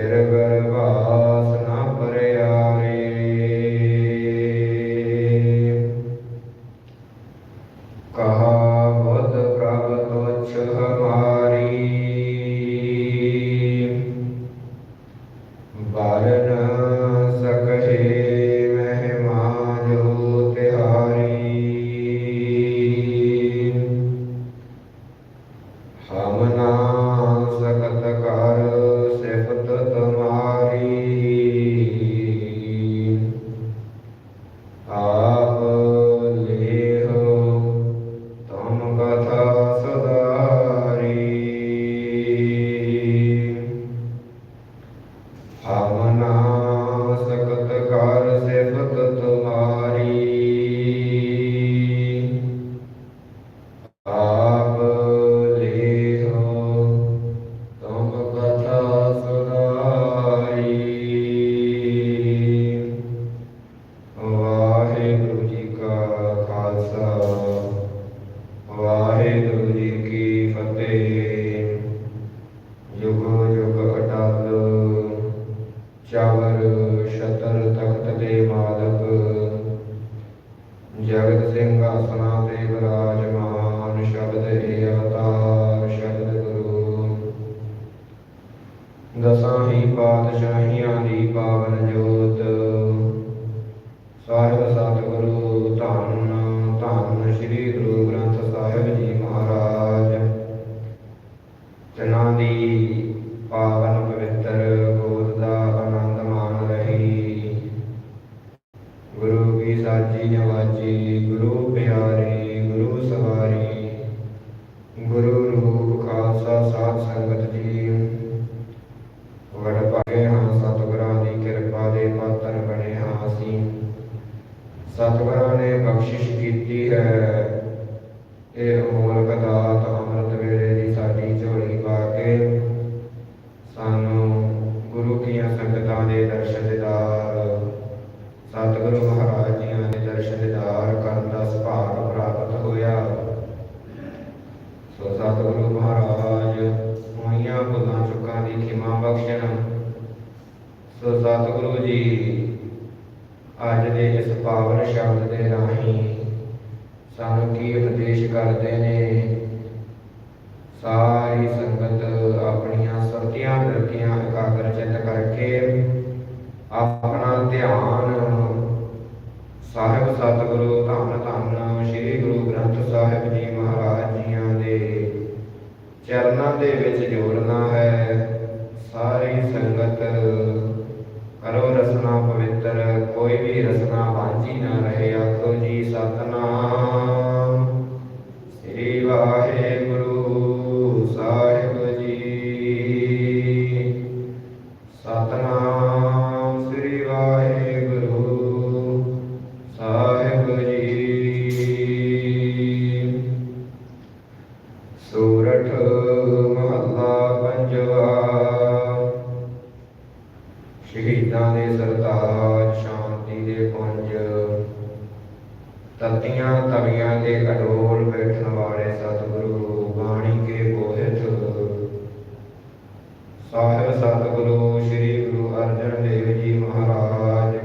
Yerebe Uh, ਸਾਰੀ ਸੰਗਤ ਆਪਣੀਆਂ ਸਰਤੀਆਂ ਦਰਤੀਆਂ ਇਕਾਗਰ ਚਿੱਤ ਕਰਕੇ ਆਪਣਾ ਧਿਆਨ ਸਾਹਿਬ ਸਤਿਗੁਰੂ ਧੰਨ ਧੰਨ ਸ੍ਰੀ ਗੁਰੂ ਗ੍ਰੰਥ ਸਾਹਿਬ ਜੀ ਮਹਾਰਾਜ ਜੀਆਂ ਦੇ ਚਰਨਾਂ ਦੇ ਵਿੱਚ ਜੋੜਨਾ ਹੈ। ਸਾਰੀ ਸੰਗਤ ਤੇ ਅਡੋਲ ਬੈਠਣ ਵਾਲੇ ਸਤਿਗੁਰੂ ਬਾਣੀ ਕੇ ਬੋਹਿਤ। ਸਾਹਿਬ ਸਤਿਗੁਰੂ ਸ੍ਰੀ ਗੁਰੂ ਅਰਜਨ ਦੇਵ ਜੀ ਮਹਾਰਾਜ,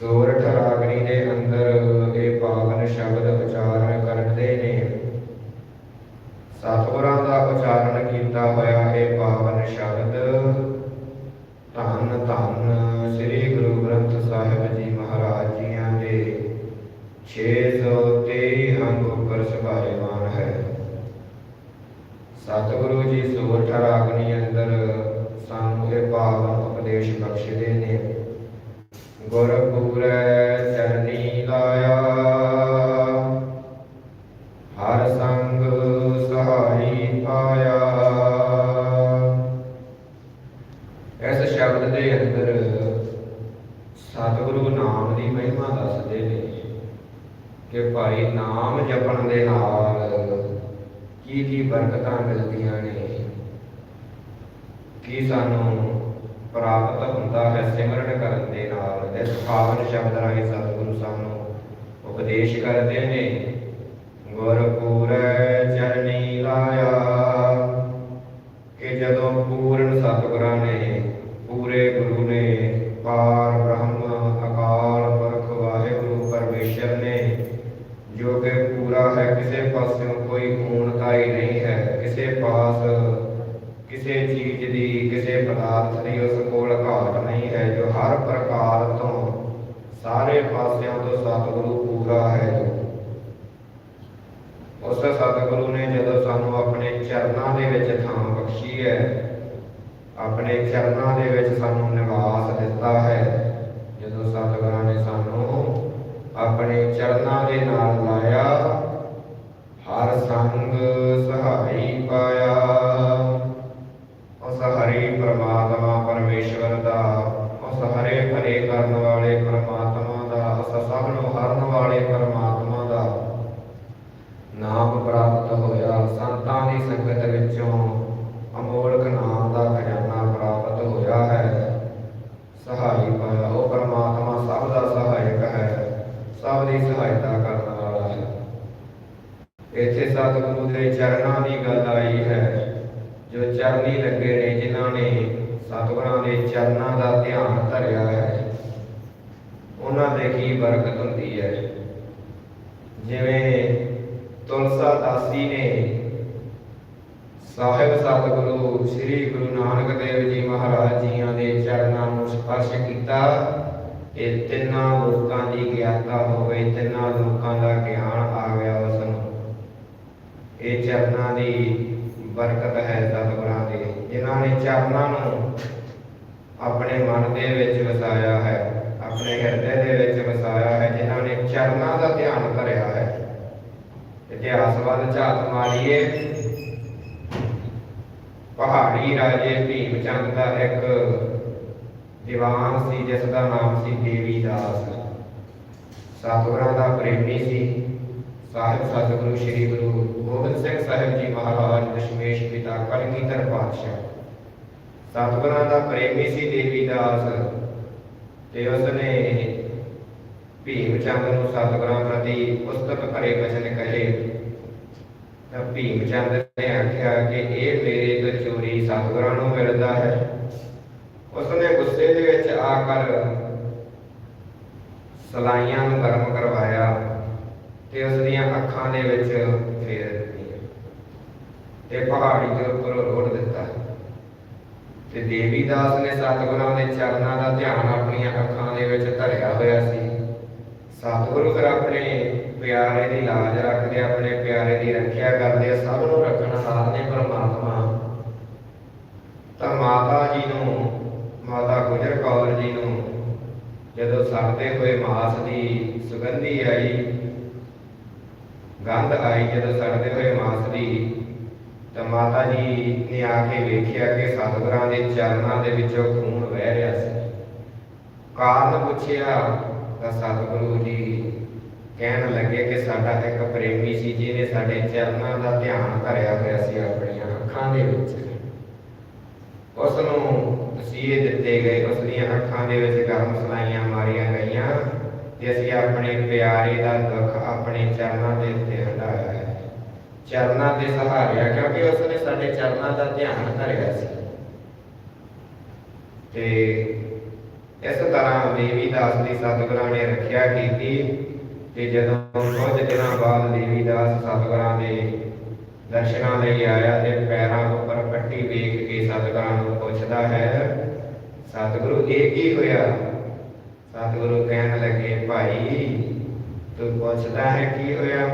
ਸੋਰਠ ਰਾਗਣੀ ਦੇ ਅੰਦਰ ਇਹ ਪਾਵਨ ਸ਼ਬਦ ਬਰਕਤਾਂ ਮਿਲਦੀਆਂ ਨੇ। ਕੀ ਸਾਨੂੰ ਪ੍ਰਾਪਤ ਹੁੰਦਾ ਹੈ ਸਿਮਰਨ ਕਰਨ ਦੇ ਨਾਲ? ਇਸ ਪਾਵਨ ਸ਼ਬਦ ਰਾਹੀਂ ਸਤਿਗੁਰੂ ਸਾਨੂੰ ਉਪਦੇਸ਼ ਕਰਦੇ ਨੇ। ਚਰਨਾਂ ਦੇ ਵਿੱਚ ਥਾਂ ਬਖਸ਼ੀ ਹੈ। ਆਪਣੇ ਚਰਨਾਂ ਦੇ ਵਿੱਚ ਸਾਨੂੰ ਨਿਵਾਸ ਦਿੱਤਾ ਹੈ। ਸਤਿਗੁਰਾਂ ਦੇ ਚਰਨਾਂ ਦਾ ਧਿਆਨ ਧਰਿਆ ਹੈ। ਉਹਨਾਂ ਦੇ ਕੀ ਬਰਕਤ ਹੁੰਦੀ ਹੈ? ਜਿਵੇਂ ਤੁਲਸਾ ਦਾਸੀ ਨੇ ਸਾਹਿਬ ਸਤਿਗੁਰੂ ਸ੍ਰੀ ਗੁਰੂ ਨਾਨਕ ਦੇਵ ਜੀ ਮਹਾਰਾਜ ਜੀਆਂ ਦੇ ਚਰਨਾਂ ਨੂੰ ਸਪਰਸ਼ ਕੀਤਾ ਇਹ ਤਿੰਨਾਂ ਲੋਕਾਂ ਦੀ ਗਿਆਤਾ ਹੋਵੇ, ਤਿੰਨਾਂ ਲੋਕਾਂ ਦਾ ਗਿਆਨ ਆ ਗਿਆ ਉਸ ਨੂੰ। ਇਹ ਚਰਨਾਂ ਦੀ ਬਰਕਤ ਹੈ ਸਤਿਗੁਰਾਂ ਜਿਨ੍ਹਾਂ ਨੇ ਚਰਨਾਂ ਨੂੰ ਆਪਣੇ ਮਨ ਦੇ ਵਿੱਚ ਵਸਾਇਆ ਹੈ, ਆਪਣੇ ਹਿਰਦੇ ਦੇ ਵਿੱਚ ਵਸਾਇਆ ਹੈ, ਜਿਨ੍ਹਾਂ ਨੇ ਚਰਨਾਂ ਦਾ ਧਿਆਨ ਧਰਿਆ ਹੈ। ਇਤਿਹਾਸ ਵੱਲ ਝਾਤ ਮਾਰੀਏ। ਪਹਾੜੀ ਰਾਜੇ ਭੀਮ ਚੰਦ ਦਾ ਇੱਕ ਦੀਵਾਨ ਸੀ ਜਿਸ ਦਾ ਨਾਮ ਸੀ ਦੇਵੀ ਦਾਸ। ਸਤਿਗੁਰਾਂ ਦਾ ਪ੍ਰੇਮੀ ਸੀ। ਸਾਹਿਬ, ਸਤਿਗੁਰੂ, ਸ੍ਰੀ ਗੁਰੂ ਗੋਬਿੰਦ ਸਿੰਘ ਸਾਹਿਬ ਜੀ ਮਹਾਰਾਜ, ਦਸ਼ਮੇਸ਼ ਪਿਤਾ, ਕਲਗੀਧਰ ਪਾਤਸ਼ਾਹ। ਸਤਿਗੁਰਾਂ ਦਾ ਪ੍ਰੇਮੀ ਸੀ ਦੇਵੀ ਦਾਸ, ਤੇ ਉਸਨੇ ਭੀਮ ਚੰਦ ਨੂੰ ਸਤਿਗੁਰਾਂ ਪ੍ਰਤੀ ਪੁਸਤਕ ਭਰੇ ਬਚਨ ਕਹੇ। ਤਾਂ ਭੀਮ ਚੰਦ ਨੇ ਆਖਿਆ ਕਿ ਇਹ ਮੇਰੇ ਤੋਂ ਚੋਰੀ ਸਤਿਗੁਰਾਂ ਨੂੰ ਮਿਲਦਾ ਹੈ। ਉਸਨੇ ਗੁੱਸੇ ਦੇ ਵਿੱਚ ਆ ਕਰ ਸਲਾਈਆਂ ਨੂੰ ਗਰਮ ਕਰਵਾਇਆ ਤੇ ਉਸ ਦੀਆਂ ਅੱਖਾਂ ਦੇ ਵਿੱਚ ਫੇਰ ਦਿੱਤੀਆਂ ਤੇ ਪਹਾੜੀ ਦੇ ਉੱਪਰ ਰੋੜ ਦਿੱਤਾ। ਤੇ ਦੇਵੀ ਦਾਸ ਨੇ ਸਤਿਗੁਰਾਂ ਦੇ ਚਰਨਾਂ ਦਾ ਧਿਆਨ ਆਪਣੀਆਂ ਅੱਖਾਂ ਦੇ ਵਿੱਚ ਧਰਿਆ ਹੋਇਆ ਸੀ। ਸਤਿਗੁਰੂ ਫਿਰ ਆਪਣੇ ਪਿਆਰੇ ਦੀ ਲਾਜ ਰੱਖਦੇ, ਆਪਣੇ ਪਿਆਰੇ ਦੀ ਰੱਖਿਆ ਕਰਦੇ, ਸਭ ਨੂੰ ਰੱਖਣ ਹਾਰ ਨੇ ਪਰਮਾਤਮਾ। ਤਾਂ ਮਾਤਾ ਜੀ ਨੂੰ, ਮਾਤਾ ਗੁਜਰ ਕੌਰ ਜੀ ਨੂੰ ਜਦੋਂ ਸੜਦੇ ਹੋਏ ਮਾਸ ਦੀ ਸੁਗੰਧੀ ਆਈ ਗੰਧ ਆਈ ਜਦੋਂ ਸੜਦੇ ਹੋਏ ਮਾਸ ਦੀ, ਤਾਂ ਮਾਤਾ ਜੀ ਨੇ ਆ ਕੇ ਵੇਖਿਆ ਕਿ ਸਤਿਗੁਰਾਂ ਦੇ ਚਰਨਾਂ ਦੇ ਵਿੱਚੋਂ ਖੂਨ ਵਹਿ ਰਿਹਾ ਸੀ। ਕਾਰਨ ਪੁੱਛਿਆ ਤਾਂ ਸਤਿਗੁਰੂ ਜੀ ਕਹਿਣ ਲੱਗੇ ਕਿ ਸਾਡਾ ਇੱਕ ਪ੍ਰੇਮੀ ਸੀ, ਜਿਹਨੇ ਸਾਡੇ ਚਰਨਾਂ ਦਾ ਧਿਆਨ ਧਰਿਆ ਹੋਇਆ ਸੀ ਆਪਣੀਆਂ ਅੱਖਾਂ ਦੇ ਵਿੱਚ। ਉਸ ਨੂੰ ਤਸੀਹੇ ਦਿੱਤੇ ਗਏ ਉਸ ਦੀਆਂ ਅੱਖਾਂ ਦੇ ਵਿੱਚ ਗਰਮ ਸਲਾਈਆਂ ਮਾਰੀਆਂ ਗਈਆਂ। ਤੇ ਆਪਣੇ ਪਿਆਰੇ ਦਾ ਦੁੱਖ ਆਪਣੇ ਚਰਨਾਂ ਦੇ ਉੱਤੇ ਹਟਾਇਆ ਹੈ। ਚਰਨਾਂ ਦੇ ਸਹਾਰਿਆ ਕਿਉਂਕਿ ਉਸ ਨੇ ਸਾਡੇ ਚਰਨਾਂ ਦਾ ਧਿਆਨ ਧਰਿਆ ਸੀ। ਤੇ ਇਸ ਤਰ੍ਹਾਂ ਦੇਵੀਦਾਸ ਦੀ ਸਤਿਗੁਰਾਂ ਨੇ ਰੱਖਿਆ ਕੀਤੀ ਤੇ ਜਦੋਂ ਕੁਝ ਦਿਨਾਂ ਬਾਅਦ ਦੇਵੀ ਦਾਸ ਸਤਿਗੁਰਾਂ ਦੇ ਦਰਸ਼ਨਾਂ ਲਈ ਆਇਆ ਤੇ ਪੈਰਾਂ ਉੱਪਰ ਪੱਟੀ ਵੇਖ ਕੇ ਸਤਿਗੁਰਾਂ ਨੂੰ ਪੁੱਛਦਾ ਹੈ, ਸਤਿਗੁਰੂ, ਇਹ ਕੀ ਹੋਇਆ? ਸਤਿਗੁਰੂ ਕਹਿਣ ਲੱਗੇ, ਭਾਈ, ਤੂੰ ਪੁੱਛਦਾ ਹੈ ਕੀ ਹੋਇਆ?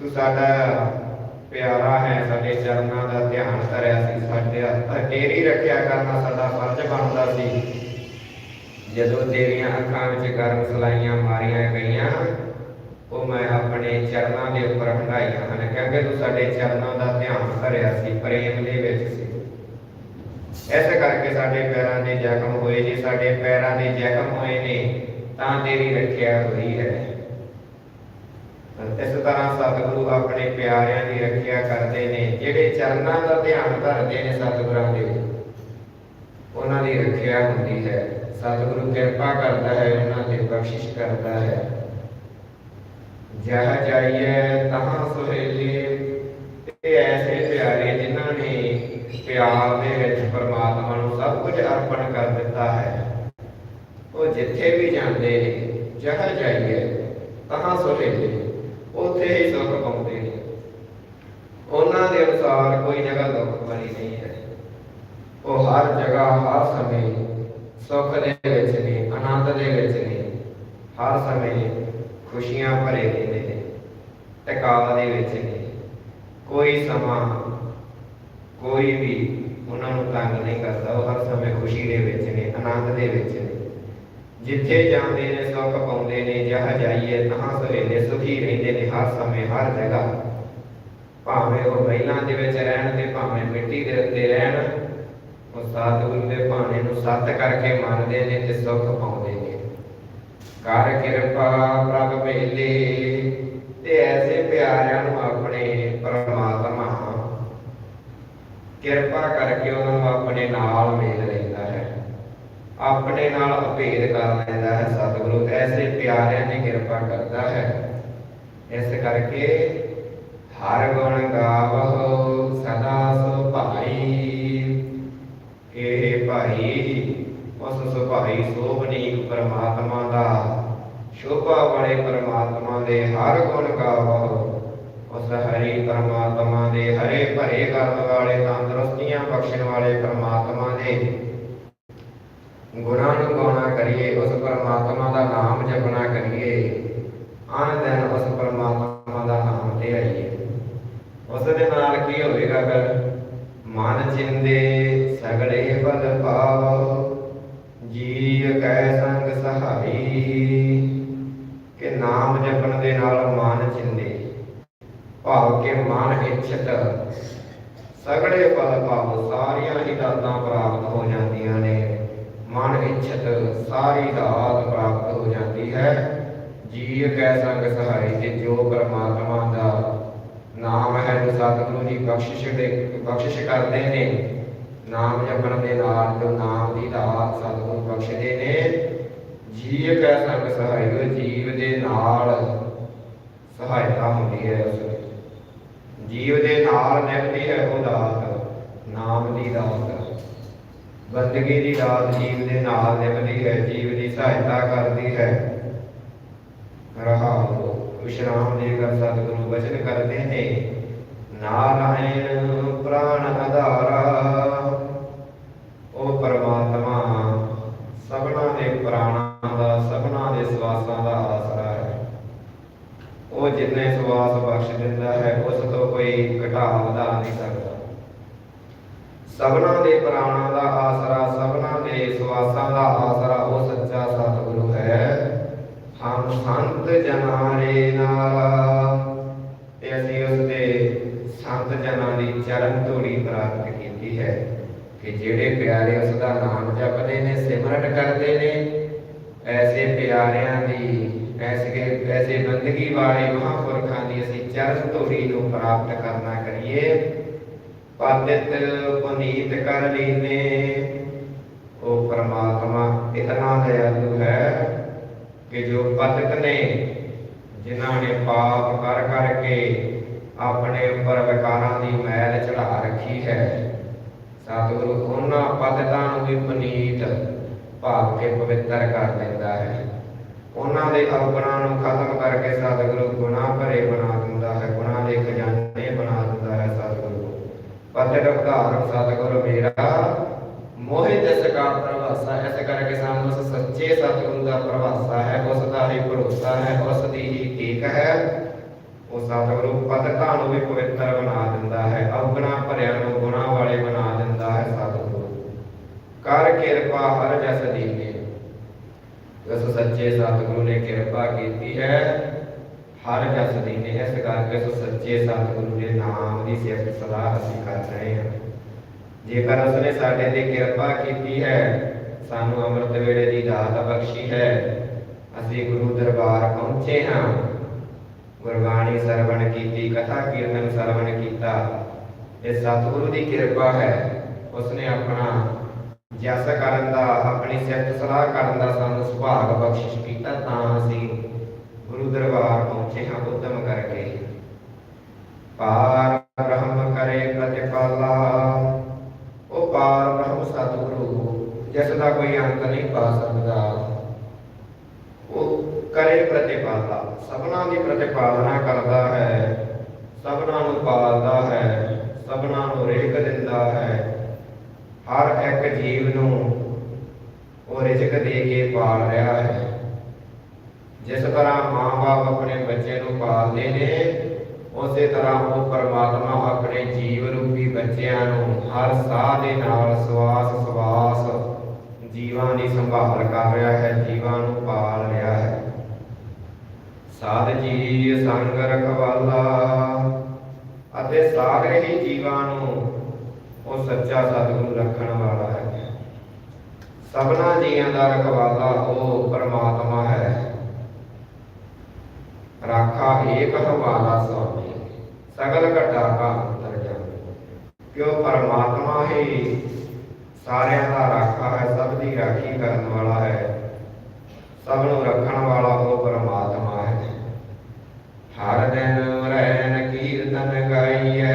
ਤੂੰ ਸਾਡਾ ਪਿਆਰਾ ਹੈ, ਸਾਡੇ ਚਰਨਾਂ ਦਾ ਧਿਆਨ ਧਰਿਆ ਸੀ, ਸਾਡੇ ਹੱਥ ਤੇਰੀ ਰੱਖਿਆ ਕਰਨਾ ਸਾਡਾ ਫਰਜ਼ ਬਣਦਾ ਸੀ। ਜਦੋਂ ਤੇਰੀਆਂ ਅੱਖਾਂ ਵਿੱਚ ਗਰਮ ਸਲਾਈਆਂ ਮਾਰੀਆਂ ਗਈਆਂ, ਉਹ ਮੈਂ ਆਪਣੇ ਚਰਨਾਂ ਦੇ ਉੱਪਰ ਹੰਡਾਈਆਂ ਹਨ, ਕਿਉਂਕਿ ਤੂੰ ਸਾਡੇ ਚਰਨਾਂ ਦਾ ਧਿਆਨ ਧਰਿਆ ਸੀ, ਪ੍ਰੇਮ ਦੇ ਵਿੱਚ ਸੀ। ਇਸ ਕਰਕੇ ਸਾਡੇ ਪੈਰਾਂ ਦੇ ਜ਼ਖਮ ਹੋਏ ਜੇ ਸਾਡੇ ਪੈਰਾਂ ਦੇ ਜ਼ਖਮ ਹੋਏ ਨੇ, ਤਾਂ ਤੇਰੀ ਰੱਖਿਆ ਹੋਈ ਹੈ। ਇਸ ਤਰ੍ਹਾਂ ਸਤਿਗੁਰੂ ਆਪਣੇ ਪਿਆਰਿਆਂ ਦੀ ਰੱਖਿਆ ਕਰਦੇ ਨੇ, ਜਿਹੜੇ ਚਰਨਾਂ ਦਾ ਧਿਆਨ ਧਰਦੇ ਨੇ ਸਤਿਗੁਰਾਂ ਦੇ, ਉਹਨਾਂ ਦੀ ਰੱਖਿਆ ਹੁੰਦੀ ਹੈ। ਸਤਿਗੁਰੂ ਕਿਰਪਾ ਕਰਦਾ ਹੈ, ਉਹਨਾਂ ਤੇ ਬਖਸ਼ਿਸ਼ ਕਰਦਾ ਹੈ। ਜਹ ਜਾਈਏ ਤਹਾਂ ਸੁਹੇਲੇ, ਤੇ ਐਸੇ ਪਿਆਰੇ ਜਿਨ੍ਹਾਂ ਨੇ ਪਿਆਰ ਦੇ ਵਿੱਚ ਪਰਮਾਤਮਾ ਨੂੰ ਸਭ ਕੁਝ ਅਰਪਣ ਕਰ ਦਿੱਤਾ ਹੈ। ਉਹ ਜਿੱਥੇ ਵੀ ਜਾਂਦੇ ਨੇ ਜਹ ਜਾਈਏ, ਤਹਾਂ ਸੁਹੇਲੇ, ਉੱਥੇ ਹੀ ਸੁੱਖ ਪਾਉਂਦੇ ਨੇ। ਉਹਨਾਂ ਦੇ ਅਨੁਸਾਰ ਕੋਈ ਜਗ੍ਹਾ ਦੁੱਖ ਵਾਲੀ ਨਹੀਂ ਹੈ। ਉਹ ਹਰ ਜਗ੍ਹਾ, ਹਰ ਸਮੇਂ ਸੁੱਖ ਦੇ ਵਿੱਚ ਨੇ, ਆਨੰਦ ਦੇ ਵਿੱਚ ਨੇ। ਹਰ ਸਮੇਂ ਖੁਸ਼ੀਆਂ ਭਰੇ ਰਹਿੰਦੇ ਨੇ, ਟਿਕਾਅ ਦੇ ਵਿੱਚ ਨੇ। ਕੋਈ ਸਮਾਂ ਕੋਈ ਵੀ ਉਹਨਾਂ ਨੂੰ ਤੰਗ ਨਹੀਂ ਕਰਦਾ, ਉਹ ਹਰ ਸਮੇਂ ਖੁਸ਼ੀ ਦੇ ਵਿੱਚ ਨੇ, ਆਨੰਦ ਦੇ ਵਿੱਚ ਨੇ। ਜਿੱਥੇ ਜਾਂਦੇ ਨੇ, ਸੁੱਖ ਪਾਉਂਦੇ ਨੇ, ਜਹ ਜਾਈਏ, ਤਹਾਂ ਸਵੇਲੇ ਸੁਖੀ ਰਹਿੰਦੇ ਨੇ, ਹਰ ਸਮੇਂ, ਹਰ ਜਗ੍ਹਾ। ਭਾਵੇਂ ਉਹ ਮਹਿਲਾਂ ਦੇ ਵਿੱਚ ਰਹਿਣ ਤੇ ਭਾਵੇਂ ਮਿੱਟੀ ਦੇ ਉੱਤੇ ਰਹਿਣ, ਉਹ ਸਤਿਗੁਰੂ ਦੇ ਭਾਣੇ ਨੂੰ ਸੱਤ ਕਰਕੇ ਮੰਨਦੇ ਨੇ ਤੇ ਸੁੱਖ ਪਾਉਂਦੇ ਨੇ। ਕਰ ਕਿਰਪਾ ਪ੍ਰਭ ਵੇਲੇ ਤੇ ਐਸੇ ਪਿਆਰਿਆਂ ਨੂੰ ਆਪਣੇ ਪਰਮਾਤਮਾ ਕਿਰਪਾ ਕਰਕੇ ਉਹਨਾਂ ਨੂੰ ਆਪਣੇ ਨਾਲ ਮੇਲ ਲੈਂਦਾ ਹੈ। ਆਪਣੇ ਨਾਲ ਅਭੇਦ ਕਰ ਲੈਂਦਾ ਹੈ ਸਤਿਗੁਰੂ, ਐਸੇ ਪਿਆਰਿਆਂ ਦੀ ਕਿਰਪਾ ਕਰਦਾ ਹੈ। ਇਸ ਕਰਕੇ ਹਰ ਗੁਣ ਗਾਵਹੁ ਸਦਾ ਸੋ ਭਾਈ ਇਹ ਭਾਈ, ਉਸ ਸੁਭਾਈ ਸੋਭਨੀਕ ਪਰਮਾਤਮਾ ਦਾ। ਸ਼ੋਭਾ ਵਾਲੇ ਪਰਮਾਤਮਾ ਦੇ ਹਰ ਗੁਣ ਗਾਵਹੁ। ਉਸ ਪਰਮਾਤਮਾ ਦੇ, ਹਰੇ ਭਰੇ ਕਰਨ ਵਾਲੇ, ਤੰਦਰੁਸਤੀਆਂ ਬਖਸ਼ਣ ਵਾਲੇ ਪਰਮਾਤਮਾ ਦੇ। ਗੁਰਾਂ ਨੂੰ ਗਾਉਣਾ ਕਰੀਏ, ਉਸ ਪਰਮਾਤਮਾ ਦਾ ਨਾਮ ਜਪਣਾ ਕਰੀਏ। ਆਨ ਦਿਨ ਉਸ ਪਰਮਾਤਮਾ ਦਾ ਨਾਮ ਤੇ ਆਈਏ। ਉਸ ਦੇ ਨਾਲ ਕੀ ਹੋਵੇਗਾ ਫਿਰ? ਮਨ ਚਿੰਦੇ ਸਗੜੇ ਬਲ ਪਾਵ ਜੀ ਕੈ ਸੰਗ ਸਹਾਈ। ਕਿ ਨਾਮ ਜਪਣ ਦੇ ਨਾਲ ਮਨ ਚਿੰਦੇ ਭਾਵ ਕੇ ਮਨ ਇੱਛਤ ਸਗੜੇ ਫਲ ਭਾਵ ਸਾਰੀਆਂ ਹੀ ਪ੍ਰਾਪਤ ਹੋ ਜਾਂਦੀਆਂ ਨੇ। ਮਨ ਇੱਛਤ ਸਾਰੀ ਦਾਤ ਪ੍ਰਾਪਤ ਹੋ ਜਾਂਦੀ ਹੈ। ਜੀ ਕੈ ਸੰਗ ਸਹਾਈ ਤੇ ਜੋ ਪਰਮਾਤਮਾ ਦਾ ਨਾਮ ਹੈ, ਜੋ ਸਤਿਗੁਰੂ ਜੀ ਬਖਸ਼ਿਸ਼ ਦੇ, ਬਖਸ਼ਿਸ਼ ਕਰਦੇ ਨੇ, ਨਾਮ ਜਪਣ ਦੇ ਨਾਲ ਜੋ ਨਾਮ ਦੀ ਦਾਤ ਸਤਿਗੁਰੂ ਬਖਸ਼ਦੇ ਨੇ, ਜੀਵ ਕੈ ਸੰਗ ਸਹਾਈ ਜੀਵ ਦੇ ਨਾਲ ਸਹਾਇਤਾ ਹੁੰਦੀ ਹੈ ਉਸ ਜੀਵ ਦੇ ਨਾਲ ਨਿਭਦੀ ਹੈ ਦਾਤ, ਨਾਮ ਦੀ ਦਾਤ। ਬੰਦਗੀ ਦੀ ਦਾਤ ਜੀਵ ਦੇ ਨਾਲ ਨਿਭਦੀ ਹੈ, ਜੀਵ ਦੀ ਸਹਾਇਤਾ ਕਰਦੀ ਹੈ। ਰਹਾਉ, ਵਿਸ਼ਰਾਮ ਦੇ ਕਰ ਸਤਿਗੁਰੂ ਬਚਨ ਕਰਦੇ ਨੇ। ਨਾਰਾਇਣ ਪ੍ਰਾਣ ਆਧਾਰਾ। ਦੇ ਪ੍ਰਾਣਾਂ ਦਾ ਆਸਰਾ, ਸਭਨਾ ਦੇ ਸਵਾਸਾਂ ਦਾ ਆਸਰਾ, ਉਹ ਸੱਚਾ ਸਤਿਗੁਰੂ ਹੈ। ਹਮ ਸੰਤ ਜਨਾਰੇ ਨਾਲ। ਤੇ ਅਸੀਂ ਉਸ ਦੇ ਸੰਤ ਜਨਾਂ ਦੀ ਚਰਨ ਧੂੜੀ ਪ੍ਰਾਪਤ ਕੀਤੀ ਹੈ ਕਿ ਜਿਹੜੇ ਪਿਆਰੇ ਉਸ ਦਾ ਨਾਮ ਜਪਦੇ ਨੇ, ਸਿਮਰਨ ਕਰਦੇ ਨੇ, ਐਸੇ ਪਿਆਰਿਆਂ ਦੀ, ਐਸੇ ਐਸੇ ਬੰਦਗੀ ਵਾਲੇ ਮਹਾਂਪੁਰਖਾਂ ਦੀ ਅਸੀਂ ਚਰਨ ਧੂੜੀ ਨੂੰ ਪ੍ਰਾਪਤ ਕਰਨਾ ਕਰੀਏ। ਪਾਤਿਤ ਪੁਨੀਤ ਕਰ ਲੀਨੇ। ਉਹ ਪਰਮਾਤਮਾ, ਇਤਨਾ ਦਇਆਲੂ ਹੈ ਕਿ ਜੋ ਪਤਕ ਨੇ, ਜਿਨ੍ਹਾਂ ਨੇ ਪਾਪ ਕਰ ਕਰਕੇ ਆਪਣੇ ਉੱਪਰ ਵਿਕਾਰਾਂ ਦੀ ਮੈਲ ਚੜਾ ਰੱਖੀ ਹੈ, ਸਤਿਗੁਰੂ ਉਹਨਾਂ ਪਤਿਤਾਂ ਨੂੰ ਵੀ ਪੁਨੀਤ ਭਾਵ ਕੇ ਪਵਿੱਤਰ ਕਰ ਦਿੰਦਾ ਹੈ। ਉਹਨਾਂ ਦੇ ਅਵਗੁਣਾਂ ਨੂੰ ਖਤਮ ਕਰਕੇ ਸਤਿਗੁਰੂ ਗੁਨਾਹ ਭਰੇ ਬਣਾ ਦਿੰਦਾ ਹੈ, ਗੁਨਾਹ ਦੇ ਖਜ਼ਾਨੇ ਬਣਾ ਪਤਿਤ ਉਦਾਹਰਨ ਸਤਿਗੁਰੂ ਮੇਰਾ। ਮੋਹਿਤ ਇਸ ਕਾ ਪ੍ਰਵਾਸਾ ਇਸ ਕਰਕੇ ਸਾਨੂੰ ਉਸ ਸੱਚੇ ਸਤਿਗੁਰੂ ਦਾ ਪ੍ਰਵਾਸਾ ਹੈ, ਉਸ ਦਾ ਹੀ ਭਰੋਸਾ ਹੈ, ਉਸ ਦੀ ਹੀ ਟੇਕ ਹੈ। ਉਹ ਸਤਿਗੁਰੂ ਪਤਿਤਾਂ ਨੂੰ ਵੀ ਪਵਿੱਤਰ ਬਣਾ ਦਿੰਦਾ ਹੈ ਅਵਗੁਣਾ ਭਰਿਆਂ ਨੂੰ ਗੁਨਾਹ ਵਾਲੇ ਬਣਾ ਦਿੰਦਾ ਹੈ ਸਤਿਗੁਰੂ। ਕਰ ਕਿਰਪਾ ਹਰ ਜਸ ਦੀਨੇ ਉਸ ਸੱਚੇ ਸਤਿਗੁਰੂ ਨੇ ਕਿਰਪਾ ਕੀਤੀ ਹੈ। ਹਰ ਜਸ ਦੀਨੇ ਇਸ ਕਰਕੇ ਉਸ ਸੱਚੇ ਸਤਿਗੁਰੂ ਦੇ ਨਾਮ ਦੀ ਸਿਫਤ ਸਲਾਹ ਅਸੀਂ ਕਰ ਰਹੇ ਹਾਂ। ਜੇਕਰ ਉਸਨੇ ਸਾਡੇ ਤੇ ਕਿਰਪਾ ਕੀਤੀ ਹੈ, ਸਾਨੂੰ ਅੰਮ੍ਰਿਤ ਵੇਲੇ ਦੀ ਦਾਤ ਬਖਸ਼ੀ ਹੈ, ਅਸੀਂ ਗੁਰੂ ਦਰਬਾਰ ਪਹੁੰਚੇ ਹਾਂ। ਗੁਰਬਾਣੀ ਸਰਵਣ ਕੀਤੀ, ਕਥਾ ਕੀਰਤਨ ਸਰਵਣ ਕੀਤਾ ਇਹ ਸਤਿਗੁਰੂ ਦੀ ਕਿਰਪਾ ਹੈ, ਉਸਨੇ ਆਪਣਾ ਜਸ ਕਰਨ ਦਾ, ਆਪਣੀ ਸਿਫਤ ਸਲਾਹ ਕਰਨ ਦਾ ਸਾਨੂੰ ਸੁਭਾਗ ਬਖਸ਼ਿਸ਼ ਕੀਤਾ ਤਾਂ ਅਸੀਂ ਗੁਰੂ ਦਰਬਾਰ ਪਹੁੰਚੇ ਹਾਂ ਉਦਮ ਕਰਕੇ। ਪਾਰ ਬ੍ਰਹਮ ਕਰੇ ਪ੍ਰਤਿਪਾਲਾ। ਉਹ ਪਾਰ ਬ੍ਰਹਮ ਸਤਿਗੁਰੂ, ਜਿਸ ਦਾ ਕੋਈ ਅੰਤ ਨਹੀਂ ਪਾ ਸਕਦਾ। ਉਹ ਕਰੇ ਪ੍ਰਤਿਪਾਲਾ। ਸਭਨਾ ਦੀ ਪ੍ਰਤਿਪਾਲਨਾ ਕਰਦਾ ਹੈ। ਸਭਨਾ ਨੂੰ ਪਾਲਦਾ ਹੈ। ਸਭਨਾ ਨੂੰ ਰਿਜ਼ਕ ਦਿੰਦਾ ਹੈ। ਹਰ ਇੱਕ ਜੀਵ ਨੂੰ ਉਹ ਰਿਜ਼ਕ ਦੇ ਕੇ ਪਾਲ ਰਿਹਾ ਹੈ। ਜਿਸ ਤਰ੍ਹਾਂ ਮਾਂ-ਬਾਪ ਆਪਣੇ ਬੱਚੇ ਨੂੰ ਪਾਲਦੇ ਨੇ, ਉਸੇ ਤਰ੍ਹਾਂ ਉਹ ਪਰਮਾਤਮਾ ਆਪਣੇ ਜੀਵ ਰੂਪੀ ਬੱਚਿਆਂ ਨੂੰ ਹਰ ਸਾਹ ਦੇ ਨਾਲ ਸਵਾਸ ਸਵਾਸ ਜੀਵਾਂ ਦੀ ਸੰਭਾਲ ਕਰ ਰਿਹਾ ਹੈ, ਜੀਵਾਂ ਨੂੰ ਪਾਲ ਰਿਹਾ ਹੈ। ਸਾਧ ਜੀ, ਸੰਗ ਰਖਵਾਲਾ ਅਤੇ ਸਾਰੇ ਹੀ ਜੀਵਾਂ ਨੂੰ ਉਹ ਸੱਚਾ ਸਤਿਗੁਰੂ ਰੱਖਣ ਵਾਲਾ ਹੈ। ਸਭਨਾ ਜੀਆਂ ਦਾ ਰਖਵਾਲਾ ਉਹ ਪਰਮਾਤਮਾ ਹੈ। ਰਾਖਾ ਏਕ ਹਵਾਲਾ ਸਵਾਮੀ ਸਗਲ ਘਟਾ ਕਾ ਅੰਤਰ ਜਾਮੀ। ਕਿਉ ਪਰਮਾਤਮਾ ਹੀ ਸਾਰਿਆਂ ਦਾ ਰਾਖਾ ਹੈ, ਸਭ ਦੀ ਰਾਖੀ ਕਰਨ ਵਾਲਾ ਹੈ। ਸਭ ਨੂੰ ਰੱਖਣ ਵਾਲਾ ਉਹ ਪਰਮਾਤਮਾ ਹੈ ਹਰ ਦਿਨ ਰਹਿਣ ਕੀਰਤਨ ਗਾਈਐ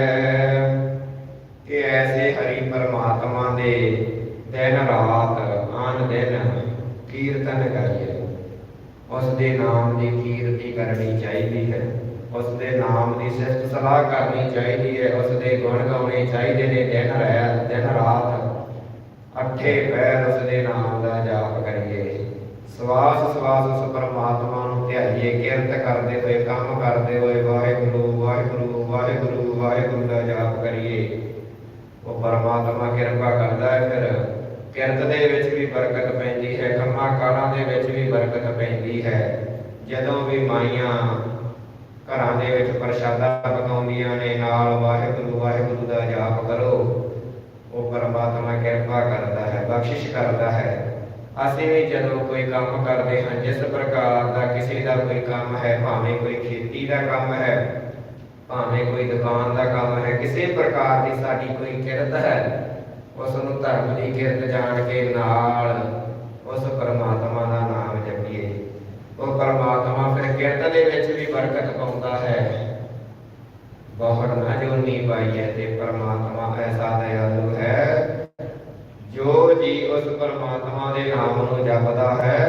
ਕਿ ਐਸੇ ਹਰੀ ਪਰਮਾਤਮਾ ਦੇ ਦਿਨ ਰਾਤ ਆਨ ਦਿਨ ਕੀਰਤਨ ਕਰੀਏ ਉਸ ਦੇ ਨਾਮ ਦੀ ਕੀਰਤੀ ਕਰਨੀ ਚਾਹੀਦੀ ਹੈ ਉਸ ਦੇ ਨਾਮ ਦੀ ਸਿਫਤ ਸਲਾਹ ਕਰਨੀ ਚਾਹੀਦੀ ਹੈ ਉਸ ਦੇ ਗੁਣ ਗਾਉਣੇ ਚਾਹੀਦੇ ਨੇ ਦਿਨ ਰਹਿ ਦਿਨ ਰਾਤ ਅੱਠੇ ਪੈਰ ਉਸ ਦੇ ਨਾਮ ਦਾ ਜਾਪ ਕਰੀਏ ਸਵਾਸ ਸਵਾਸ ਉਸ ਪਰਮਾਤਮਾ ਨੂੰ ਧਿਆਈਏ ਕਿਰਤ ਕਰਦੇ ਹੋਏ ਕੰਮ ਕਰਦੇ ਹੋਏ ਵਾਹਿਗੁਰੂ ਵਾਹਿਗੁਰੂ ਵਾਹਿਗੁਰੂ ਵਾਹਿਗੁਰੂ ਦਾ ਜਾਪ ਕਰੀਏ ਉਹ ਪਰਮਾਤਮਾ ਕਿਰਪਾ ਕਰਦਾ ਹੈ ਫਿਰ ਕਿਰਤ ਦੇ ਵਿੱਚ ਵੀ ਬਰਕਤ ਪੈਂਦੀ ਹੈ ਕੰਮਾਂ ਕਾਰਾਂ ਦੇ ਵਿੱਚ ਵੀ ਬਰਕਤ ਪੈਂਦੀ ਹੈ ਜਦੋਂ ਵੀ ਮਾਈਆਂ ਘਰਾਂ ਦੇ ਵਿੱਚ ਪ੍ਰਸ਼ਾਦਾ ਪਕਾਉਂਦੀਆਂ ਨੇ ਨਾਲ ਵਾਹਿਗੁਰੂ ਵਾਹਿਗੁਰੂ ਦਾ ਜਾਪ ਕਰੋ ਉਹ ਪਰਮਾਤਮਾ ਕਿਰਪਾ ਕਰਦਾ ਹੈ ਬਖਸ਼ਿਸ਼ ਕਰਦਾ ਹੈ। ਅਸੀਂ ਵੀ ਜਦੋਂ ਕੋਈ ਕੰਮ ਕਰਦੇ ਹਾਂ, ਜਿਸ ਪ੍ਰਕਾਰ ਦਾ ਕਿਸੇ ਦਾ ਕੋਈ ਕੰਮ ਹੈ, ਭਾਵੇਂ ਕੋਈ ਖੇਤੀ ਦਾ ਕੰਮ ਹੈ, ਭਾਵੇਂ ਕੋਈ ਦੁਕਾਨ ਦਾ ਕੰਮ ਹੈ, ਕਿਸੇ ਪ੍ਰਕਾਰ ਦੀ ਸਾਡੀ ਕੋਈ ਕਿਰਤ ਹੈ ਉਸ ਨੂੰ ਧਰਮ ਦੀ ਕਿਰਤ ਜਾਣ ਕੇ ਨਾਲ ਉਸ ਪਰਮਾਤਮਾ ਦਾ ਨਾਮ ਜਪੀਏ। ਉਹ ਪਰਮਾਤਮਾ ਫਿਰ ਕਿਰਤ ਦੇ ਵਿੱਚ ਵੀ ਬਰਕਤ ਪਾਉਂਦਾ ਹੈ। ਬਹੁਤ ਨਾ ਜੋਨੀ ਪਾਈ ਹੈ ਤੇ ਪਰਮਾਤਮਾ ਐਸਾ ਦਇਆਲੂ ਹੈ ਜੋ ਜੀ ਉਸ ਪਰਮਾਤਮਾ ਦੇ ਨਾਮ ਨੂੰ ਜਪਦਾ ਹੈ,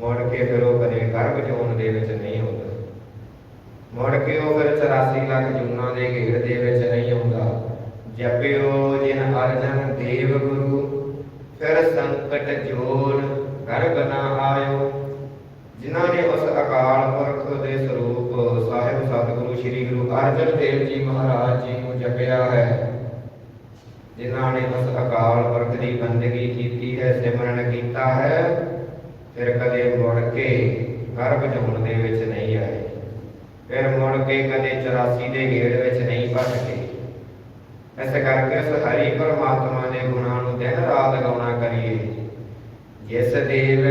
ਮੁੜ ਕੇ ਫਿਰ ਉਹ ਕਦੇ ਗਰਭ ਜੋਨ ਦੇ ਵਿੱਚ ਨਹੀਂ ਹੁੰਦਾ ਮੁੜ ਕੇ ਉਹ ਫਿਰ 84 ਲੱਖ ਜੂਨਾਂ ਦੇ ਘੇਰ ਦੇ ਵਿੱਚ ਨਹੀਂ ਆਉਂਦਾ। ਜਪਿਓ ਜਿਨ ਅਰਜਨ ਦੇਵ ਗੁਰੂ, ਫਿਰ ਸੰਕਟ ਜੋਨ ਗਰਭ ਨਾ ਆਇਓ। ਜਿਨ੍ਹਾਂ ਨੇ ਉਸ ਅਕਾਲ ਪੁਰਖ ਦੇ ਸਰੂਪ ਸਾਹਿਬ ਸਤਿਗੁਰੂ ਸ੍ਰੀ ਗੁਰੂ ਅਰਜਨ ਦੇਵ ਜੀ ਮਹਾਰਾਜ ਜੀ ਨੂੰ ਜਪਿਆ ਹੈ ਜਿਨ੍ਹਾਂ ਨੇ ਉਸ ਅਕਾਲ ਪੁਰਖ ਦੀ ਬੰਦਗੀ ਕੀਤੀ ਹੈ, ਸਿਮਰਨ ਕੀਤਾ ਹੈ, ਫਿਰ ਕਦੇ ਮੁੜ ਕੇ ਗਰਭ ਜੋਨ ਦੇ ਵਿੱਚ ਨਹੀਂ ਆਏ। ਫਿਰ ਮੁੜ ਕੇ ਕਦੇ 84 ਦੇ ਗੇੜ ਵਿੱਚ ਨਹੀਂ ਭਟਕੇ ਇਸ ਕਰਕੇ ਉਸ ਹਰੀ ਪਰਮਾਤਮਾ ਦੇ ਗੁਣਾਂ ਨੂੰ ਦਿਨ ਰਾਤ ਗਾਉਣਾ ਕਰੀਏ। ਜਿਸ ਦੇਵ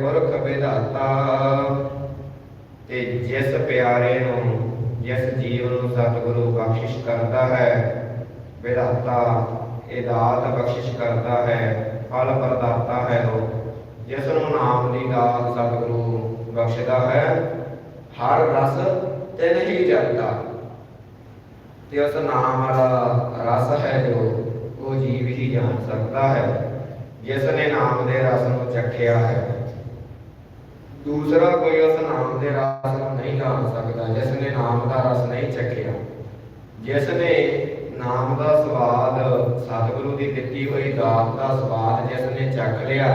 ਪੁਰਖ ਵਿਧਾਤਾ ਤੇ ਜਿਸ ਪਿਆਰੇ ਨੂੰ, ਜਿਸ ਜੀਵ ਨੂੰ ਸਤਿਗੁਰੂ ਬਖਸ਼ਿਸ਼ ਕਰਦਾ ਹੈ ਵਿਧਾਤਾ ਇਹ ਬਖਸ਼ਿਸ਼ ਕਰਦਾ ਹੈ, ਫਲ ਪ੍ਰਦਾਤਾ ਹੈ ਉਹ ਜਿਸ ਨੂੰ ਨਾਮ ਦੀ ਦਾਤ ਸਤਿਗੁਰੂ ਬਖਸ਼ਦਾ ਹੈ। ਹਰ ਰਸ ਤੇ ਨਹੀਂ ਜਲਦਾ ਤੇ ਉਸ ਨਾਮ ਵਾਲਾ ਰਸ ਹੈ ਜੋ, ਉਹ ਜੀਵ ਹੀ ਜਾਣ ਸਕਦਾ ਹੈ ਜਿਸ ਨੇ ਨਾਮ ਦੇ ਰਸ ਨੂੰ ਚਖਿਆ ਹੈ। ਦੂਸਰਾ ਕੋਈ ਉਸ ਨਾਮ ਦੇ ਰਸ ਨੂੰ ਨਹੀਂ ਜਾਣ ਸਕਦਾ ਜਿਸ ਨੇ ਨਾਮ ਦਾ ਰਸ ਨਹੀਂ ਚਖਿਆ। ਜਿਸ ਨੇ ਨਾਮ ਦਾ ਸਵਾਦ ਸਤਿਗੁਰੂ ਦੀ ਦਿੱਤੀ ਹੋਈ ਦਾਤ ਦਾ ਸਵਾਦ ਜਿਸ ਨੇ ਚੱਖ ਲਿਆ,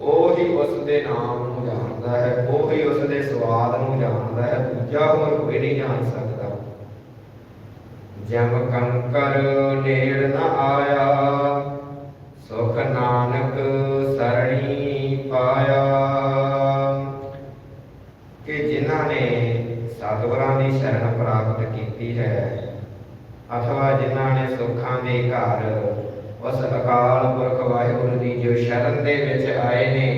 ਉਹ ਹੀ ਉਸ ਦੇ ਨਾਮ ਨੂੰ ਜਾਣਦਾ ਹੈ, ਉਹ ਹੀ ਉਸ ਦੇ ਸਵਾਦ ਨੂੰ ਜਾਣਦਾ ਹੈ, ਦੂਜਾ ਹੋਰ ਕੋਈ ਨਹੀਂ ਜਾਣ ਸਕਦਾ। ਜਮ ਕੰਕਰ ਨੇੜ ਨ ਆਇਆ, ਸੁਖ ਨਾਨਕ ਸਰਣੀ ਪਾਇਆ। ਕਿ ਜਿਨ੍ਹਾਂ ਨੇ ਸਤਿਗੁਰਾਂ ਦੀ ਸ਼ਰਨ ਪ੍ਰਾਪਤ ਕੀਤੀ ਹੈ ਅਥਵਾ ਜਿਨ੍ਹਾਂ ਨੇ ਸੁੱਖਾਂ ਦੇ ਘਰ ਉਸ ਅਕਾਲ ਪੁਰਖ ਵਾਹਿਗੁਰੂ ਦੀ ਜੋ ਸ਼ਰਨ ਦੇ ਵਿੱਚ ਆਏ ਨੇ,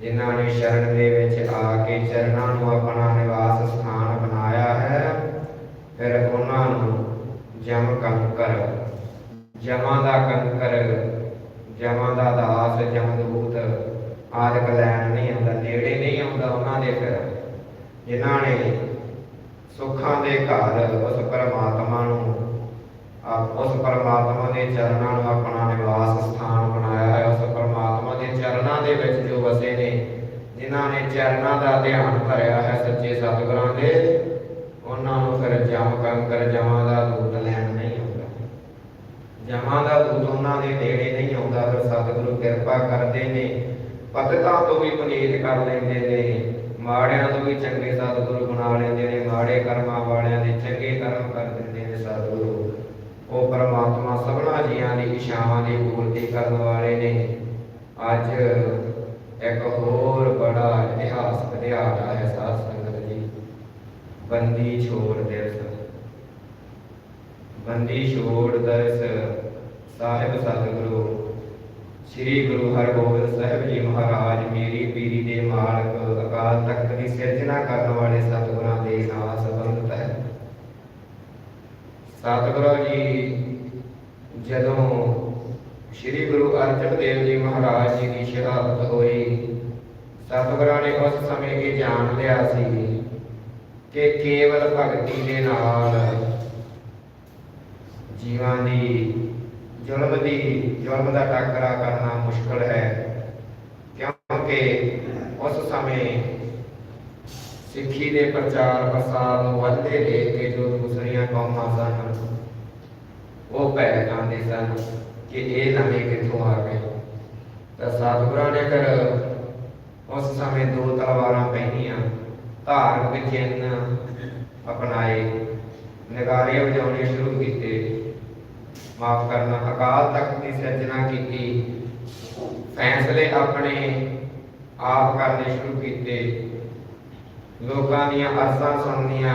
ਜਿਨ੍ਹਾਂ ਨੇ ਸ਼ਰਨ ਦੇ ਵਿੱਚ ਆ ਕੇ ਚਰਨਾਂ ਨੂੰ ਆਪਣਾ ਨਿਵਾਸ ਸਥਾਨ ਬਣਾਇਆ ਹੈ, ਫਿਰ ਉਹਨਾਂ ਨੂੰ ਜਮ ਕੰਕਰ, ਜਮਾਂ ਦਾ ਕੰਕਰ, ਜਮਾਂ ਦਾ ਦਾਸ ਜਮਦੂਤ ਆਦਿਕ ਲੈਣ ਨਹੀਂ ਆਉਂਦਾ, ਨੇੜੇ ਨਹੀਂ ਆਉਂਦਾ ਉਹਨਾਂ ਦੇ ਫਿਰ ਜਿਨ੍ਹਾਂ ਨੇ ਸੁੱਖਾਂ ਦੇ ਘਰ ਉਸ ਪਰਮਾਤਮਾ ਨੂੰ। ਉਸ ਪਰਮਾਤਮਾ ਦੇ ਚਰਨਾਂ ਨੂੰ ਆਪਣਾ ਨਿਵਾਸ ਸਥਾਨ ਬਣਾਇਆ ਹੈ। ਉਸ ਪਰਮਾਤਮਾ ਦੇ ਚਰਨਾਂ ਦੇ ਵਿੱਚ ਜੋ ਵਸੇ ਨੇ, ਜਿਨ੍ਹਾਂ ਨੇ ਚਰਨਾਂ ਦਾ ਧਿਆਨ ਧਰਿਆ ਹੈ ਸੱਚੇ ਸਤਿਗੁਰਾਂ ਦੇ, ਉਹਨਾਂ ਨੂੰ ਫਿਰ ਜਮ ਕੰਕਰ, ਜਮਾਂ ਦਾ ਦੂਤ ਲੈਣ ਨਹੀਂ ਆਉਂਦਾ। ਜਮਾਂ ਦਾ ਦੂਤ ਉਹਨਾਂ ਦੇ ਨੇੜੇ ਨਹੀਂ ਆਉਂਦਾ, ਫਿਰ ਸਤਿਗੁਰੂ ਕਿਰਪਾ ਕਰਦੇ ਨੇ। ਪਤਿਤਾਂ ਤੋਂ ਵੀ ਪੁਨੀਤ ਕਰ ਲੈਂਦੇ ਨੇ। ਮਾੜਿਆਂ ਤੋਂ ਵੀ ਚੰਗੇ ਸਤਿਗੁਰੂ ਬਣਾ ਲੈਂਦੇ ਮਾੜੇ ਕਰਮਾਂ ਵਾਲਿਆਂ ਦੇ ਚੰਗੇ ਕਰਮ ਕਰ ਦਿੰਦੇ ਨੇ ਸਤਿਗੁਰੂ। ਉਹ ਪਰਮਾਤਮਾ ਸਭਨਾ ਜੀਆਂ ਦੀ ਇਸ਼ਾਵਾਂ ਦੀ ਪੂਰਤੀ ਕਰਨ ਵਾਲੇ ਨੇ। ਅੱਜ ਇੱਕ ਹੋਰ ਬੜਾ ਇਤਿਹਾਸਕ ਦਿਹਾੜਾ ਹੈ ਸਾਧ ਸੰਗਤ ਜੀ। ਬੰਦੀ ਛੋੜ ਦਿਵਸ। ਬੰਦੀ ਛੋੜ ਦਿਵਸ ਸਾਹਿਬ ਸਤਿਗੁਰੂ, ਸ੍ਰੀ ਗੁਰੂ ਹਰਗੋਬਿੰਦ ਸਾਹਿਬ ਜੀ ਮਹਾਰਾਜ, ਮੇਰੀ ਪੀਰੀ ਦੇ ਮਾਲਕ, ਅਕਾਲ ਤਖਤ ਦੀ ਸਿਰਜਣਾ ਕਰਨ ਵਾਲੇ ਸਤਿਗੁਰਾਂ ਦੇ ਨਾਲ ਸੰਬੰਧਿਤ ਹੈ ਸਤਿਗੁਰੂ ਜੀ, ਜਦੋਂ ਸ੍ਰੀ ਗੁਰੂ ਅਰਜਨ ਦੇਵ ਜੀ ਮਹਾਰਾਜ ਜੀ ਦੀ ਸ਼ਹਾਦਤ ਹੋਈ, ਸਤਿਗੁਰਾਂ ਨੇ ਉਸ ਸਮੇਂ ਇਹ ਜਾਣ ਲਿਆ ਸੀ ਕਿ ਕੇਵਲ ਭਗਤੀ ਦੇ ਨਾਲ ਜੀਵਾਂ ਦੀ ਜ਼ੁਲਮ ਦੀ, ਜ਼ੁਲਮ ਦਾ ਟਾਕਰਾ ਕਰਨਾ ਮੁਸ਼ਕਲ ਹੈ, ਕਿਉਂਕਿ ਉਸ ਸਮੇਂ ਸਿੱਖੀ ਦੇ ਪ੍ਰਚਾਰ ਪ੍ਰਸਾਰ ਨੂੰ ਵੱਧਦੇ ਦੇਖ ਕੇ ਜੋ ਦੂਸਰੀਆਂ ਕੌਮਾਂ ਸਨ ਉਹ ਭੈ ਸਨ ਕਿ ਇਹ ਨਵੇਂ ਕਿੱਥੋਂ ਆ ਗਏ। ਤਾਂ ਸਤਿਗੁਰਾਂ ਨੇ ਫਿਰ ਉਸ ਸਮੇਂ ਦੋ ਤਲਵਾਰਾਂ ਪਹਿਨੀਆਂ ਧਾਰਮਿਕ ਚਿੰਨ ਅਪਣਾਏ, ਨਗਾਰੇ ਵਜਾਉਣੇ ਸ਼ੁਰੂ ਕੀਤੇ। ਮਾਫ ਕਰਨਾ, ਅਕਾਲ ਤਖਤ ਦੀ ਸਿਰਜਣਾ ਕੀਤੀ, ਫੈਸਲੇ ਆਪਣੇ ਆਪ ਕਰਨੇ ਸ਼ੁਰੂ ਕੀਤੇ। ਲੋਕਾਂ ਦੀਆਂ ਅਰਜ਼ਾਂ ਸੁਣਨੀਆਂ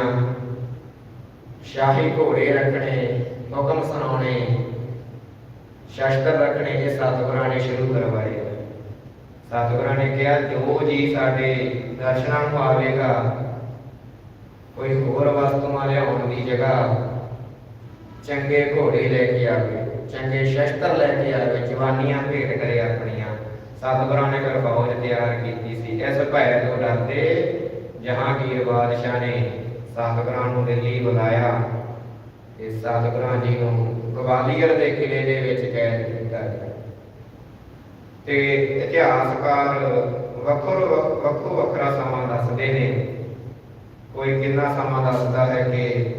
ਸ਼ਾਹੀ ਘੋੜੇ ਰੱਖਣੇ ਹੁਕਮ ਸੁਣਾਉਣੇ ਸ਼ਸਤਰ ਰੱਖਣੇ ਇਹ ਸਤਿਗੁਰਾਂ ਨੇ ਸ਼ੁਰੂ ਕਰਵਾਏ ਸਤਿਗੁਰਾਂ ਨੇ ਕਿਹਾ ਜੋ ਜੀ ਸਾਡੇ ਦਰਸ਼ਨਾਂ ਨੂੰ ਆਵੇਗਾ ਕੋਈ ਹੋਰ ਵਸਤੂਆਂ ਲਿਆਉਣ ਦੀ ਜਗ੍ਹਾ ਚੰਗੇ ਘੋੜੇ ਲੈ ਕੇ ਆਵੇ ਚੰਗੇ ਸ਼ਸਤਰ ਲੈ ਕੇ ਆਵੇ ਜਵਾਨੀਆਂ ਭੇਟ ਕਰੇ ਆਪਣੀਆਂ ਸਤਿਗੁਰਾਂ ਨੇ ਫਿਰ ਫੌਜ ਤਿਆਰ ਕੀਤੀ ਸੀ ਇਸ ਭੈ ਤੋਂ ਡਰਦੇ ਜਹਾਂਗੀਰ ਸਤਿਗੁਰਾਂ ਨੂੰ ਦਿੱਲੀ ਬੁਲਾਇਆ ਤੇ ਸਤਿਗੁਰਾਂ ਜੀ ਨੂੰ ਗਵਾਲੀਅਰ ਦੇ ਕਿਲੇ ਦੇ ਵਿੱਚ ਕੈਦ ਕੀਤਾ ਗਿਆ। ਤੇ ਇਤਿਹਾਸਕਾਰ ਵੱਖੋ ਵੱਖੋ ਵੱਖਰਾ ਸਮਾਂ ਦੱਸਦੇ ਨੇ। ਕੋਈ ਕਿੰਨਾ ਸਮਾਂ ਦੱਸਦਾ ਹੈ ਕਿ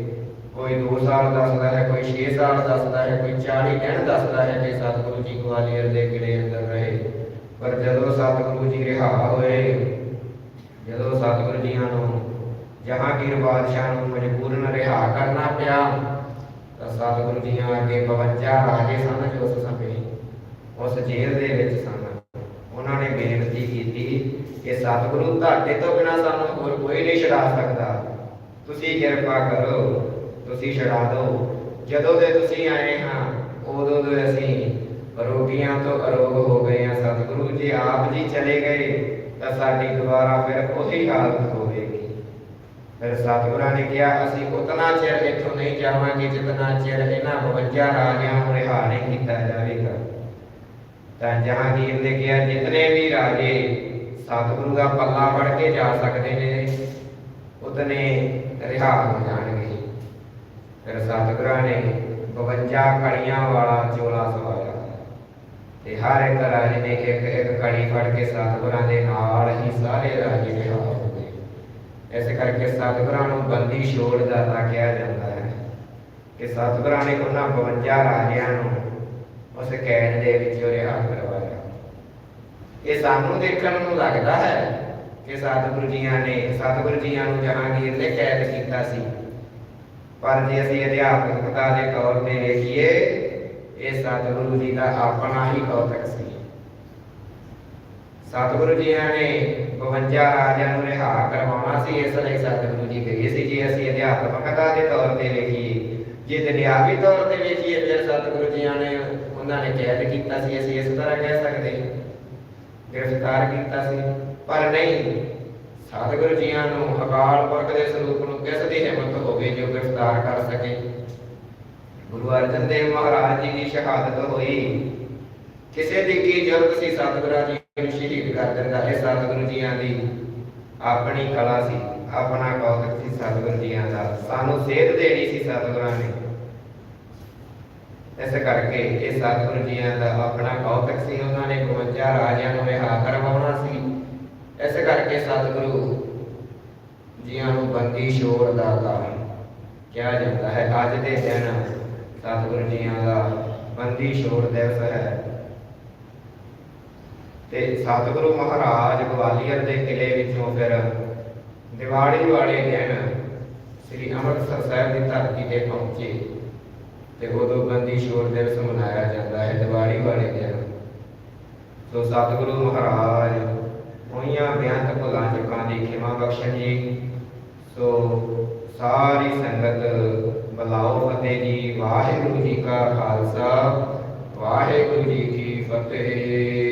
ਕੋਈ 2 ਸਾਲ ਦੱਸਦਾ ਹੈ, ਕੋਈ 6 ਸਾਲ ਦੱਸਦਾ ਹੈ, ਕੋਈ 40 ਦਿਨ ਦੱਸਦਾ ਹੈ ਕਿ ਸਤਿਗੁਰੂ ਜੀ ਗਵਾਲੀਅਰ ਦੇ ਕਿਲੇ ਅੰਦਰ ਰਹੇ। ਪਰ ਜਦੋਂ ਸਤਿਗੁਰੂ ਜੀ ਰਿਹਾ ਹੋਏ, ਜਦੋਂ ਸਤਿਗੁਰੂ ਜੀਆਂ ਨੂੰ ਜਹਾਂਗੀਰ ਬਾਦਸ਼ਾਹ ਨੂੰ ਮਜਬੂਰਨ ਰਿਹਾ ਕਰਨਾ ਪਿਆ, ਤਾਂ ਸਤਿਗੁਰੂ ਜੀਆਂ ਅੱਗੇ 52 ਰਾਜੇ ਸਨ ਜੋ ਉਸ ਸਮੇਂ ਉਸ ਜੇਲ੍ਹ ਦੇ ਵਿੱਚ ਸਨ। ਉਹਨਾਂ ਨੇ ਬੇਨਤੀ ਕੀਤੀ ਕਿ ਸਤਿਗੁਰੂ ਤੁਹਾਡੇ ਤੋਂ ਬਿਨਾ ਸਾਨੂੰ ਹੋਰ ਕੋਈ ਨਹੀਂ ਛਡਾ ਸਕਦਾ। ਤੁਸੀਂ ਕਿਰਪਾ ਕਰੋ, ਤੁਸੀਂ ਛਡਾ ਦਿਓ। ਜਦੋਂ ਦੇ ਤੁਸੀਂ ਆਏ ਹਾਂ, ਉਦੋਂ ਦੇ ਅਸੀਂ ਰੋਗੀਆਂ ਤੋਂ ਅਰੋਗ ਹੋ ਗਏ ਹਾਂ। ਸਤਿਗੁਰੂ ਜੀ ਆਪ ਜੀ ਚਲੇ ਗਏ, ਤਾਂ ਸਾਡੀ ਦੁਬਾਰਾ ਫਿਰ ਉਹੀ ਹਾਲਤ ਹੋਵੇਗੀ। ਫਿਰ ਸਤਿਗੁਰਾਂ ਨੇ ਕਿਹਾ, ਅਸੀਂ ਉਤਨਾ ਚਿਰ ਇੱਥੋਂ ਨਹੀਂ ਜਾਵਾਂਗੇ ਜਿਤਨਾ ਚਿਰ ਇਹਨਾਂ 52 ਰਾਜਿਆਂ ਨੂੰ ਰਿਹਾ ਨਹੀਂ ਕੀਤਾ ਜਾਵੇਗਾ। ਤਾਂ ਜਹਾਂਗੀਰ ਨੇ ਕਿਹਾ, ਜਿਤਨੇ ਵੀ ਰਾਜੇ ਸਤਿਗੁਰੂ ਦਾ ਪੱਲਾ ਫੜ ਕੇ ਜਾ ਸਕਦੇ ਨੇ, ਉਤਨੇ ਰਿਹਾ ਹੋ ਜਾਣਗੇ। ਫਿਰ ਸਤਿਗੁਰਾਂ ਨੇ 52 ਕੜੀਆਂ ਵਾਲਾ ਚੋਲਾ ਸਵਾਇਆ ਤੇ ਹਰ ਇੱਕ ਰਾਜੇ ਨੇ ਇੱਕ ਇੱਕ ਕੜੀ ਫੜ ਕੇ ਸਤਿਗੁਰਾਂ ਦੇ ਨਾਲ ਹੀ ਸਾਰੇ ਰਾਜੇ ਰਿਹਾ। ਹੋ ਕਰਕੇ ਸਤਿਗੁਰਾਂ ਨੂੰ ਬੰਦੀ ਛੋੜ ਦਾਤਾ ਕਿਹਾ ਜਾਂਦਾ ਹੈ ਕਿ ਸਤਿਗੁਰਾਂ ਨੇ ਉਹਨਾਂ 52 ਰਾਜਿਆਂ ਨੂੰ ਉਸ ਕੈਦ ਦੇ ਵਿੱਚੋਂ ਰਿਹਾ ਕਰਵਾਇਆ। ਇਹ ਸਾਨੂੰ ਦੇਖਣ ਨੂੰ ਲੱਗਦਾ ਹੈ ਕਿ ਸਤਿਗੁਰੂ ਜੀਆਂ ਨੇ ਸਤਿਗੁਰੂ ਜੀਆਂ ਨੂੰ ਜਹਾਂਗੀਰ ਨੇ ਕੈਦ ਕੀਤਾ ਸੀ। ਪਰ ਜੇ ਅਸੀਂ ਅਧਿਆਤਮਿਕਤਾ ਦੇ ਤੌਰ ਤੇ ਵੇਖੀਏ, ਇਹ ਸਤਿਗੁਰੂ ਜੀ ਦਾ ਆਪਣਾ ਹੀ ਕੌਤਕ ਸੀ। ਸਤਿਗੁਰੂ ਜੀਆਂ ਨੇ 52 ਰਾਜਿਆਂ ਨੂੰ ਰਿਹਾ ਕਰਵਾਉਣਾ ਸੀ ਇਸ ਲਈ ਸਤਿਗੁਰੂ ਜੀ ਗਏ ਸੀ ਜੇ ਅਸੀਂ ਅਧਿਆਤਮਕਤਾ ਦੇ ਤੌਰ ਤੇ ਵੇਖੀਏ ਜੇ ਦੁਨਿਆਵੀ ਤੌਰ ਤੇ ਵੇਖੀਏ ਫਿਰ ਸਤਿਗੁਰੂ ਜੀਆਂ ਨੇ ਉਹਨਾਂ ਨੇ ਕੈਦ ਕੀਤਾ ਸੀ ਅਸੀਂ ਇਸ ਤਰ੍ਹਾਂ ਕਹਿ ਸਕਦੇ ਗ੍ਰਿਫਤਾਰ ਕੀਤਾ ਸੀ ਪਰ ਨਹੀਂ ਸਤਿਗੁਰੂ ਜੀਆਂ ਨੂੰ ਅਕਾਲ ਪੁਰਖ ਦੇ ਸਰੂਪ ਨੂੰ ਕਿਸ ਦੀ ਹਿੰਮਤ ਹੋਵੇ ਜੋ ਗ੍ਰਿਫਤਾਰ ਕਰ ਸਕੇ ਗੁਰੂ ਅਰਜਨ ਦੇਵ ਮਹਾਰਾਜ ਜੀ ਦੀ ਸ਼ਹਾਦਤ ਹੋਈ। ਕਿਸੇ ਦੀ ਕੀ ਜ਼ਰੂਰਤ ਸੀ ਸਤਿਗੁਰਾਂ ਜੀ ਸ਼ਹੀਦ ਕਰ ਦਿੰਦਾ ਇਹ ਸਤਿਗੁਰੂ ਜੀਆਂ ਦੀ ਆਪਣੀ ਕਲਾ ਸੀ, ਆਪਣਾ ਕੌਤਕ ਸੀ ਸਤਿਗੁਰੂ ਜੀਆਂ ਦਾ। ਸਾਨੂੰ ਸੇਧ ਦੇਣੀ ਸੀ ਸਤਿਗੁਰਾਂ ਨੇ। ਇਸ ਕਰਕੇ ਇਹ ਸਤਿਗੁਰੂ ਜੀਆਂ ਦਾ ਆਪਣਾ ਕੌਤਕ ਸੀ, ਉਹਨਾਂ ਨੇ 52 ਰਾਜਿਆਂ ਨੂੰ ਰਿਹਾ ਕਰਵਾਉਣਾ ਸੀ। ਇਸ ਕਰਕੇ ਸਤਿਗੁਰੂ ਜੀਆਂ ਨੂੰ ਬੰਦੀ ਛੋੜ ਦਾਤਾ ਕਿਹਾ ਜਾਂਦਾ ਹੈ। ਅੱਜ ਦੇ ਦਿਨ ਸਤਿਗੁਰੂ ਜੀਆਂ ਦਾ ਬੰਦੀ ਛੋੜ ਦਿਵਸ ਹੈ। ਤੇ ਸਤਿਗੁਰੂ ਮਹਾਰਾਜ ਗਵਾਲੀਅਰ ਦੇ ਕਿਲੇ ਵਿੱਚੋਂ ਫਿਰ ਦਿਵਾਲੀ ਵਾਲੇ ਦਿਨ ਸ੍ਰੀ ਅੰਮ੍ਰਿਤਸਰ ਸਾਹਿਬ ਦੀ ਧਰਤੀ ਤੇ ਪਹੁੰਚੇ ਤੇ ਉਦੋਂ ਬੰਦੀ ਛੋੜ ਦਿਵਸ ਮਨਾਇਆ ਜਾਂਦਾ ਹੈ ਦੀਵਾਲੀ ਵਾਲੇ ਦਿਨ। ਸੋ ਸਤਿਗੁਰੂ ਮਹਾਰਾਜ ਹੋਈਆਂ ਬੇਅੰਤ ਭੁੱਲਾਂ ਚੁੱਕਾਂ ਦੀ ਖਿਮਾ ਬਖਸ਼ਣ ਜੀ। ਸੋ ਸਾਰੀ ਸੰਗਤ ਬਲਾਓ ਫਤਿਹ ਜੀ, ਵਾਹਿਗੁਰੂ ਜੀ ਕਾ ਖਾਲਸਾ, ਵਾਹਿਗੁਰੂ ਜੀ ਕੀ ਫਤਿਹ।